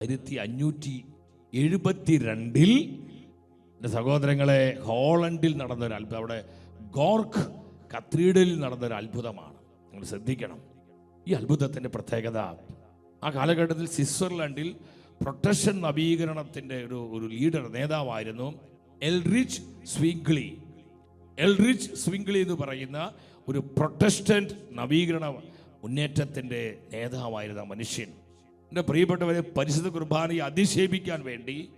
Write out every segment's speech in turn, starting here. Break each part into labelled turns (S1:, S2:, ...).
S1: ആയിരത്തി അഞ്ഞൂറ്റി എഴുപത്തി രണ്ടിൽ സഹോദരങ്ങളെ ഹോളണ്ടിൽ നടന്നൊരു അത്ഭുതം അവിടെ ഗോർക്ക് കത്രീഡലിൽ നടന്നൊരു അത്ഭുതമാണ്. നിങ്ങൾ ശ്രദ്ധിക്കണം. ഈ അത്ഭുതത്തിന്റെ പ്രത്യേകത ആ കാലഘട്ടത്തിൽ സ്വിറ്റ്സർലൻഡിൽ പ്രൊട്ടക്ഷൻ നവീകരണത്തിന്റെ ഒരു ഒരു ലീഡർ നേതാവായിരുന്നു എൽറിച്ച് സ്വിംഗ്ലി. എൽറിച്ച് സ്വിംഗ്ലി എന്ന് പറയുന്ന ഒരു പ്രൊട്ടസ്റ്റന്റ് നവീകരണ മുന്നേറ്റത്തിന്റെ നേതാവായിരുന്ന മനുഷ്യൻ. എന്റെ പ്രിയപ്പെട്ടവരെ പരിശുദ്ധ കുർബാനയെ അധിക്ഷേപിക്കാൻ വേണ്ടി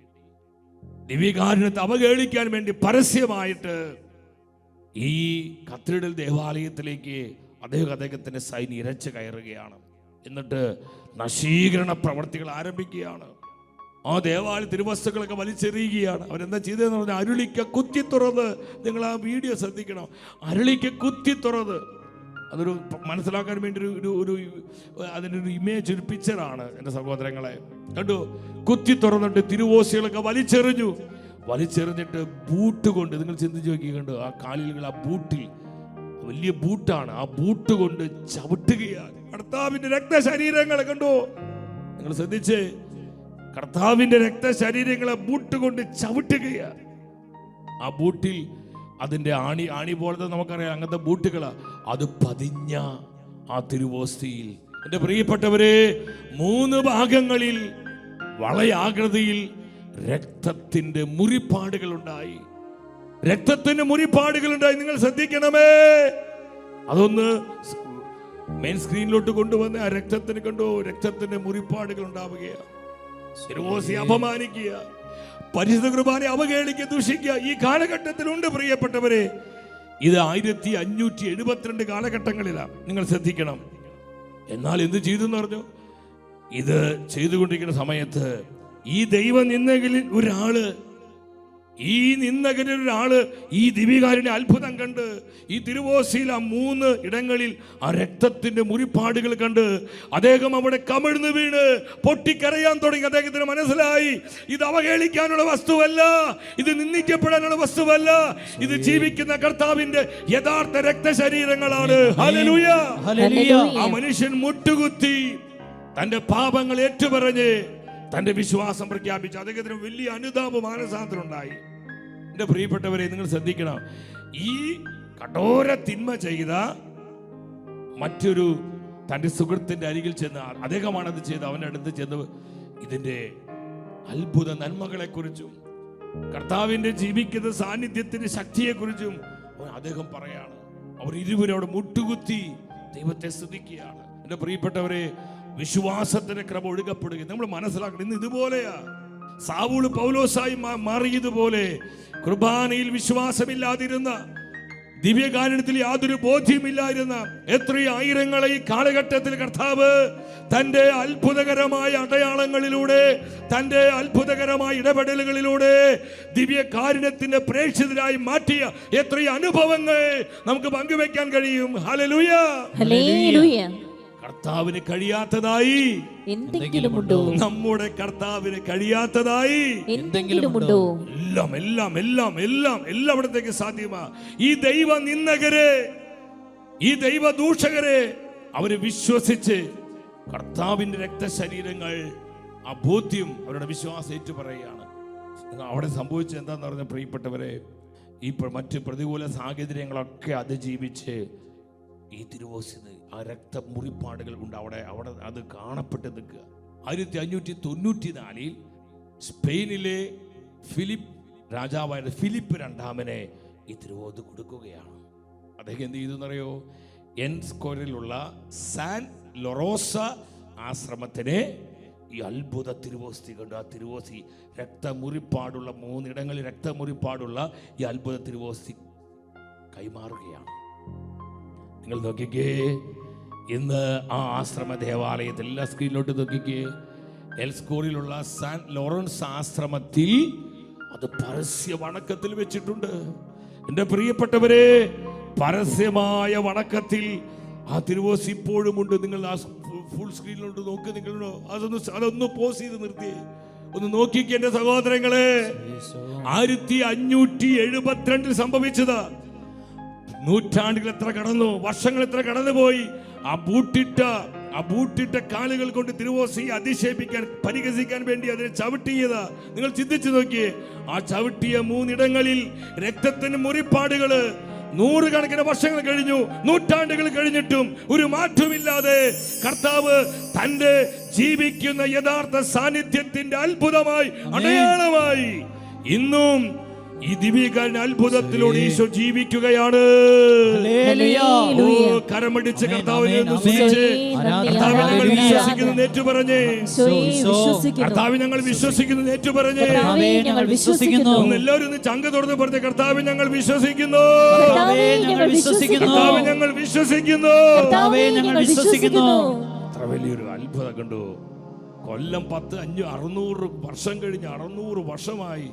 S1: ദിവ്യകാരുണ്യത്തെ അവഹേളിക്കാൻ വേണ്ടി പരസ്യമായിട്ട് ഈ കത്തീഡ്രൽ ദേവാലയത്തിലേക്ക് അദ്ദേഹം അദ്ദേഹത്തിന്റെ സൈന്യം ഇരച്ചു കയറുകയാണ്. എന്നിട്ട് നശീകരണ പ്രവർത്തികൾ ആരംഭിക്കുകയാണ്. ആ ദേവാലയ തിരുവസ്തുക്കളൊക്കെ വലിച്ചെറിയുകയാണ്. അവരെന്താ ചെയ്തതെന്ന് പറഞ്ഞാൽ അരുളിക്ക കുത്തി തുറന്ന് നിങ്ങൾ ആ വീഡിയോ ശ്രദ്ധിക്കണം. അരുളിക്ക കുത്തി തുറന്ന്. അതൊരു മനസ്സിലാക്കാൻ വേണ്ടി ഒരു ഒരു ഒരു അതിനൊരു ഇമേജ് ഒരു പിക്ചറാണ് എന്റെ സഹോദരങ്ങളെ. കണ്ടു? കുത്തി തുറന്നിട്ട് തിരുവോസികളൊക്കെ വലിച്ചെറിഞ്ഞു. വലിച്ചെറിഞ്ഞിട്ട് ബൂട്ട് കൊണ്ട് നിങ്ങൾ ചിന്തിച്ച് നോക്കി കണ്ടു? ആ കാലിലുകൾ ആ ബൂട്ടിൽ വലിയ ബൂട്ടാണ് ആ ബൂട്ട് കൊണ്ട് ചവിട്ടുകയാണ്. കർത്താവിന്റെ രക്തശരീരങ്ങളെ കണ്ടു? നിങ്ങൾ ശ്രദ്ധിച്ച്? കർത്താവിന്റെ രക്തശരീരങ്ങളെ ബൂട്ട് കൊണ്ട് ചവിട്ടുകയാണ്. ആ ബൂട്ടിൽ അതിന്റെ ആണി ആണി പോലത്തെ നമുക്കറിയാം അങ്ങനത്തെ ബൂട്ടുകൾ അത് പതിഞ്ഞ ആ തിരുവോസ്തിയിൽ. എന്റെ പ്രിയപ്പെട്ടവരെ മൂന്ന് ഭാഗങ്ങളിൽ വളയാകൃതിയിൽ രക്തത്തിന്റെ മുറിപ്പാടുകളുണ്ടായി. മുറിപ്പാടുകൾ ഉണ്ടായി നിങ്ങൾ ശ്രദ്ധിക്കണമേ. അതൊന്ന് മെയിൻ സ്ക്രീനിലോട്ട് കൊണ്ടുവന്ന് ആ രക്തത്തിന് കണ്ടോ? രക്തത്തിന്റെ മുറിപ്പാടുകൾ ഉണ്ടാവുകയാണ്. അപമാനിക്കുക. പരിശുദ്ധ കുർബാനെ അവഹേളിക്കുക ദൂഷിക്കുക. ഈ കാലഘട്ടത്തിലുണ്ട് പ്രിയപ്പെട്ടവരെ. ഇത് ആയിരത്തി അഞ്ഞൂറ്റി എഴുപത്തിരണ്ട് കാലഘട്ടങ്ങളിലാണ് നിങ്ങൾ ശ്രദ്ധിക്കണം. എന്നാൽ എന്ത് ചെയ്തു എന്ന് പറഞ്ഞു ഇത് ചെയ്തുകൊണ്ടിരിക്കുന്ന സമയത്ത് ഈ ദൈവം നിന്നെങ്കിൽ ഒരാൾ ഈ നിന്നകരിൽ ഒരാൾ ഈ ദിവികാരന്റെ അത്ഭുതം കണ്ട് ഈ തിരുവോസിയിൽ ആ മൂന്ന് ഇടങ്ങളിൽ ആ രക്തത്തിന്റെ മുറിപ്പാടുകൾ കണ്ട് അദ്ദേഹം അവിടെ കമിഴ്ന്നു വീണ് പൊട്ടിക്കരയാൻ തുടങ്ങി. അദ്ദേഹത്തിന് മനസ്സിലായി ഇത് അവഹേളിക്കാനുള്ള വസ്തുവല്ല ഇത് നിന്ദിക്കപ്പെടാനുള്ള വസ്തുവല്ല ഇത് ജീവിക്കുന്ന കർത്താവിന്റെ യഥാർത്ഥ രക്തശരീരങ്ങളാണ്. ആ മനുഷ്യൻ മുട്ടുകുത്തി തന്റെ പാപങ്ങൾ ഏറ്റുപറഞ്ഞ് തന്റെ വിശ്വാസം പ്രഖ്യാപിച്ചു അദ്ദേഹത്തിന് വലിയ അനുതാപ മാനസാന്തരം ഉണ്ടായി. എന്റെ പ്രിയപ്പെട്ടവരെ നിങ്ങൾ ശ്രദ്ധിക്കണം. ഈ കഠോര തിന്മ ചെയ്ത മറ്റൊരു തന്റെ സുഹൃത്തിന്റെ അരികിൽ ചെന്ന് അദ്ദേഹമാണ് അത് ചെയ്ത് അവന്റെ അടുത്ത് ചെന്ന് ഇതിന്റെ അത്ഭുത നന്മകളെക്കുറിച്ചും കർത്താവിന്റെ ജീവിക്കുന്ന സാന്നിധ്യത്തിന്റെ ശക്തിയെക്കുറിച്ചും അദ്ദേഹം പറയാണ്. അവർ ഇരുവരോട് മുട്ടുകുത്തി ദൈവത്തെ സ്തുതിക്കുകയാണ്. എന്റെ പ്രിയപ്പെട്ടവരെ വിശ്വാസത്തിന്റെ ക്രമം ഒഴുകപ്പെടുകയും നമ്മൾ മനസ്സിലാക്കണം ഇന്ന് ഇതുപോലെയാ. സാവൂൾ പൗലോസായി മാറിയതുപോലെ കുർബാനയിൽ വിശ്വാസമില്ലാതിരുന്ന ദിവ്യകാരണത്തിൽ യാതൊരു ബോധ്യമില്ലായിരുന്ന എത്രയോ ആയിരങ്ങളെ ഈ കാലഘട്ടത്തിൽ കർത്താവ് തന്റെ അത്ഭുതകരമായ അടയാളങ്ങളിലൂടെ തന്റെ അത്ഭുതകരമായ ഇടപെടലുകളിലൂടെ ദിവ്യകാരുണ്യത്തിന്റെ പ്രേക്ഷിതരായി മാറ്റിയ എത്രയോ അനുഭവങ്ങൾ നമുക്ക് പങ്കുവെക്കാൻ കഴിയും. ഹല്ലേലൂയ. കർത്താവിന് കഴിയാത്തതായി.
S2: എന്തെങ്കിലും ഉണ്ടോ
S1: നമ്മുടെ കർത്താവിന് കഴിയാത്തതായി.
S2: എന്തെങ്കിലും ഉണ്ടോ
S1: എല്ലാം എല്ലാം എല്ലാം എല്ലാം എല്ലാം അവിടത്തേക്ക് സാധ്യമാ. ഈ ദൈവ നിന്ദകരെ ഈ ദൈവ ദൂഷകരെ അവർ വിശ്വസിച്ച് കർത്താവിന്റെ രക്തശരീരങ്ങൾ ആ ബോധ്യം അവരുടെ വിശ്വാസം ഏറ്റു പറയുകയാണ് അവിടെ സംഭവിച്ചത് എന്താന്ന് പറഞ്ഞ പ്രിയപ്പെട്ടവരെ ഇപ്പോൾ മറ്റ് പ്രതികൂല സാഹചര്യങ്ങളൊക്കെ അതിജീവിച്ച് ഈ തിരുവോസിന് ആ രക്തമുറിപ്പാടുകൾ ഉണ്ട്. അവിടെ അവിടെ അത് കാണപ്പെട്ട് നിൽക്കുക. ആയിരത്തി അഞ്ഞൂറ്റി തൊണ്ണൂറ്റി നാലിൽ സ്പെയിനിലെ ഫിലിപ്പ് രാജാവായ ഫിലിപ്പ് രണ്ടാമനെ ഈ തിരുവോത് കൊടുക്കുകയാണ്. അദ്ദേഹം എന്ത് ചെയ്തു എന്നറിയോ എൻ സ്കോറിലുള്ള സാൻ ലൊറോസ ആശ്രമത്തിനെ ഈ അത്ഭുത തിരുവോസ്തി കണ്ടു. ആ തിരുവോസി രക്തമുറിപ്പാടുള്ള മൂന്നിടങ്ങളിൽ രക്തമുറിപ്പാടുള്ള ഈ അത്ഭുത തിരുവോസ്തി കൈമാറുകയാണ്. നിങ്ങൾ നോക്കിക്കേ. ഇന്ന് ആ ആശ്രമ ദേവാലയത്തിൽ എല്ലാ സ്ക്രീനിലോട്ട് നോക്കിക്കേ. എൽ സ്കൂളിലുള്ള സാൻ ലോറൻസ് ആശ്രമത്തിൽ അത് പരസ്യ വണക്കത്തിൽ വെച്ചിട്ടുണ്ട്. എന്റെ പ്രിയപ്പെട്ടവരെ പരസ്യമായ വണക്കത്തിൽ ആ തിരുവോസ് ഇപ്പോഴും ഉണ്ട്. നിങ്ങൾ ആ ഫുൾ സ്ക്രീനിലോട്ട് നോക്ക് നിങ്ങൾ അതൊന്ന് അതൊന്ന് പോസ് ചെയ്ത് നിർത്തിയേ. ഒന്ന് നോക്കിക്കേ എന്റെ സഹോദരങ്ങളെ. ആയിരത്തി അഞ്ഞൂറ്റി എഴുപത്തിരണ്ടിൽ സംഭവിച്ചത്. നൂറ്റാണ്ടുകൾ എത്ര കടന്നു വർഷങ്ങൾ എത്ര കടന്നുപോയി ആ ബൂട്ടിട്ട ആ ബൂട്ടിട്ട കാലുകൾ കൊണ്ട് തിരുവോസി അധിക്ഷേപിക്കാൻ പരിഹസിക്കാൻ വേണ്ടി അതിനെ ചവിട്ടിയത്. നിങ്ങൾ ചിന്തിച്ചു നോക്കിയേ ആ ചവിട്ടിയ മൂന്നിടങ്ങളിൽ രക്തത്തിന് മുറിപ്പാടുകൾ നൂറുകണക്കിന് വർഷങ്ങൾ കഴിഞ്ഞു നൂറ്റാണ്ടുകൾ കഴിഞ്ഞിട്ടും ഒരു മാറ്റമില്ലാതെ കർത്താവ് തന്റെ ജീവിക്കുന്ന യഥാർത്ഥ സാന്നിധ്യത്തിന്റെ അത്ഭുതമായി അടയാളമായി ഇന്നും ഈ ദിവ്യകാരൻ അത്ഭുതത്തിലൂടെ ഈശോ ജീവിക്കുകയാണ്. കരമടിച്ച് കർത്താവിനെ ഞങ്ങൾ. വിശ്വസിക്കുന്നു കർത്താവ് ഞങ്ങൾ എല്ലാവരും ചങ്ക തുറന്ന് പറഞ്ഞ കർത്താവ് ഞങ്ങൾ വിശ്വസിക്കുന്നു.
S2: കർത്താവേ, ഞങ്ങൾ വിശ്വസിക്കുന്നു.
S1: അത്ര വലിയൊരു അത്ഭുതം കണ്ടു. കൊല്ലം പത്ത് അഞ്ഞു അറുന്നൂറ് വർഷം കഴിഞ്ഞ് അറുന്നൂറ് വർഷമായി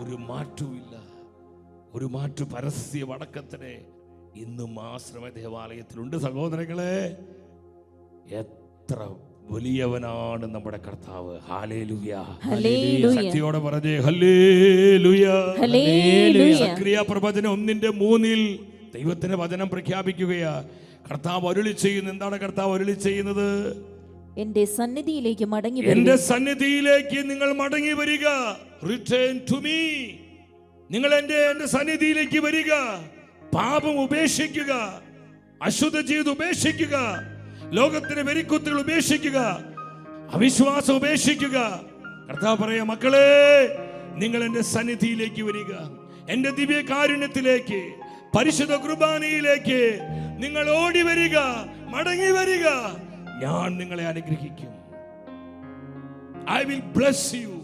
S1: ഒരു മാറ്റവുമില്ല. ഒരു മാറ്റു പരസ്യ വടക്കത്തിന് ഇന്നും ആശ്രമ ദേവാലയത്തിലുണ്ട് സഹോദരങ്ങളെ. എത്ര വലിയവനാണ് നമ്മുടെ കർത്താവ്. ശക്തിയോടെ പറഞ്ഞേ സക്രിയ പ്രവചനം ഒന്നിന്റെ മൂന്നിൽ ദൈവത്തിന്റെ വചനം പ്രഖ്യാപിക്കുകയാ. കർത്താവ് അരുളി ചെയ്യുന്നു എന്താണ് കർത്താവ് അരുളി ചെയ്യുന്നത്?
S2: എന്റെ സന്നിധിയിലേക്ക് മടങ്ങി
S1: എന്റെ സന്നിധിയിലേക്ക് നിങ്ങൾ മടങ്ങി വരിക. റിട്ടേൺ ടു മീ നിങ്ങൾ എന്റെ എന്റെ സന്നിധിയിലേക്ക് വരിക. പാപം ഉപേക്ഷിക്കുക. അശുദ്ധ ജീവിതം ഉപേക്ഷിക്കുക. ലോകത്തിന്റെ വെരിക്കുത്തുകൾ ഉപേക്ഷിക്കുക. അവിശ്വാസം ഉപേക്ഷിക്കുക. കർത്താവ് പറയാ മക്കളെ നിങ്ങൾ എന്റെ സന്നിധിയിലേക്ക് വരിക. എന്റെ ദിവ്യ കാരുണ്യത്തിലേക്ക് പരിശുദ്ധ കുർബാനയിലേക്ക് നിങ്ങൾ ഓടി വരിക. മടങ്ങി വരിക. ഞാൻ നിങ്ങളെ അനുഗ്രഹിക്കും. I will bless you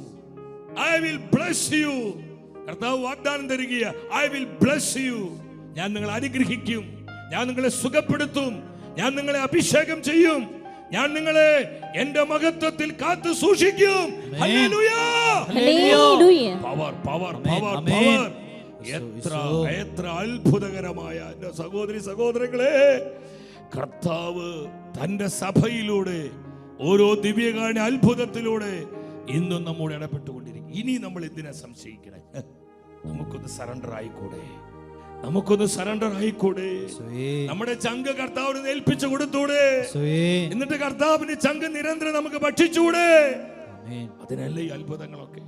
S1: I will bless you കർത്താവ് വാഗ്ദാനം തരിക ഐ വിൽ ബ്ലസ് യു ഞാൻ നിങ്ങളെ അനുഗ്രഹിക്കും. ഞാൻ നിങ്ങളെ സുഖപ്പെടുത്തും. ഞാൻ നിങ്ങളെ അഭിഷേകം ചെയ്യും. ഞാൻ നിങ്ങളെ എന്റെ മഹത്വത്തിൽ കാത്തു സൂക്ഷിക്കും. Power power. പവർ എത്ര എത്ര അത്ഭുതകരമായ എന്റെ സഹോദരി സഹോദരങ്ങളെ കർത്താവ് തന്റെ സഭയിലൂടെ ഓരോ ദിവ്യകാരണ അത്ഭുതത്തിലൂടെ ഇന്നും നമ്മോട് ഇടപെട്ടുകൊണ്ടിരിക്കും. ഇനി നമ്മൾ എന്തിനാ സംശയിക്കണേ? നമുക്കൊന്ന് സറണ്ടർ ആയിക്കൂടെ? നമുക്കൊന്ന് സറണ്ടർ ആയിക്കൂടെ. നമ്മുടെ ചങ്ക് കർത്താവിന് ഏൽപ്പിച്ചു കൊടുത്തൂടെ. എന്നിട്ട് കർത്താവിന്റെ ചങ്ക് നിരന്തരം നമുക്ക് ഭക്ഷിച്ചൂടെ. അതിനല്ലേ ഈ അത്ഭുതങ്ങളൊക്കെ.